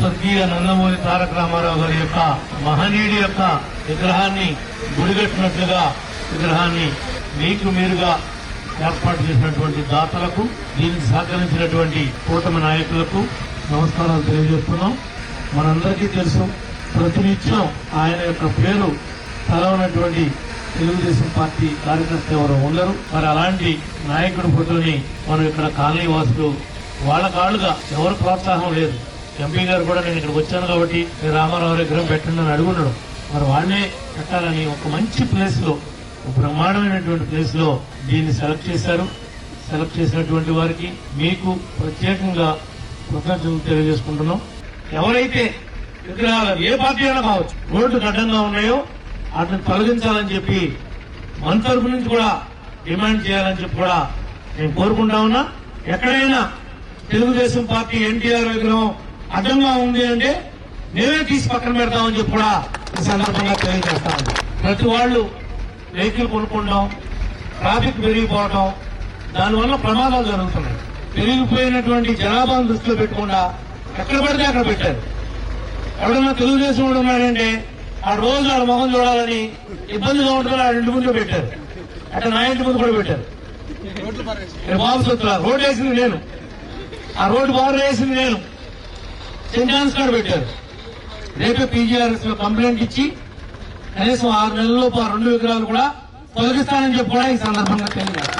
స్వర్గీయ నందమూరి తారక రామారావు గారి యొక్క మహనీయుడి యొక్క విగ్రహాన్ని గుడిగట్టినట్లుగా విగ్రహాన్ని మీకు మీరుగా ఏర్పాటు చేసినటువంటి దాతలకు దీనికి సహకరించినటువంటి కూటమి నాయకులకు నమస్కారాలు తెలియజేస్తున్నాం. మనందరికీ తెలుసు ప్రతినిత్యం ఆయన యొక్క పేరు తలవనటువంటి తెలుగుదేశం పార్టీ కార్యకర్త ఎవరు ఉండరు. మరి అలాంటి నాయకుడి ఫోటోని మనం ఇక్కడ కాలనీ వాసులు వాళ్ళ కాళ్ళుగా ఎవరు ప్రోత్సాహం లేదు. ఎంపీ గారు కూడా నేను ఇక్కడికి వచ్చాను కాబట్టి రామారావు విగ్రహం పెట్టండి అని అడుగున్నాడు. మరి వాళ్ళే పెట్టాలని ఒక మంచి ప్లేస్లో బ్రహ్మాండమైనటువంటి ప్లేస్లో దీన్ని సెలెక్ట్ చేశారు. సెలెక్ట్ చేసినటువంటి వారికి మీకు ప్రత్యేకంగా కృతజ్ఞతలు తెలియజేసుకుంటున్నాం. ఎవరైతే విగ్రహాలు ఏ పార్టీ అయినా కావచ్చు రోడ్లు అడ్డంగా ఉన్నాయో వాటిని తొలగించాలని చెప్పి మన తరపు నుంచి కూడా డిమాండ్ చేయాలని చెప్పి కూడా నేను కోరుకుంటా ఉన్నా. ఎక్కడైనా తెలుగుదేశం పార్టీ ఎన్టీఆర్ విగ్రహం అడ్డంగా ఉంది అంటే మేమే తీసి పక్కన పెడతామని చెప్పి కూడా ఈ సందర్భంగా తెలియజేస్తాను ప్రతి వాళ్ళు వెహికల్ కొనుక్కుంటాం ట్రాఫిక్ పెరిగిపోవటం దానివల్ల ప్రమాదాలు జరుగుతున్నాయి. పెరిగిపోయినటువంటి జనాభాను దృష్టిలో పెట్టకుండా ఎక్కడ పడితే అక్కడ పెట్టారు. ఎవడన్నా తెలుగుదేశం వాడు ఉన్నాడంటే ఆ రోజు ఆడ మొహం చూడాలని ఇబ్బందిగా ఉంటుందని ఆ ఇంటి ముందు పెట్టారు. అక్కడ నా ఇంటి ముందు కూడా పెట్టారు. బాబు సొత్తుల రోడ్డు వేసింది నేను. ఆ రోడ్డు బార్ వేసింది నేను. సెంట్ ఆన్స్ పెట్టారు. రేపే పీజీఆర్ఎస్లో కంప్లైంట్ ఇచ్చి కనీసం ఆరు నెలల్లో ఆ రెండు విగ్రహాలు కూడా తొలగిస్తానని చెప్పి కూడా ఈ సందర్భంగా తెలియదు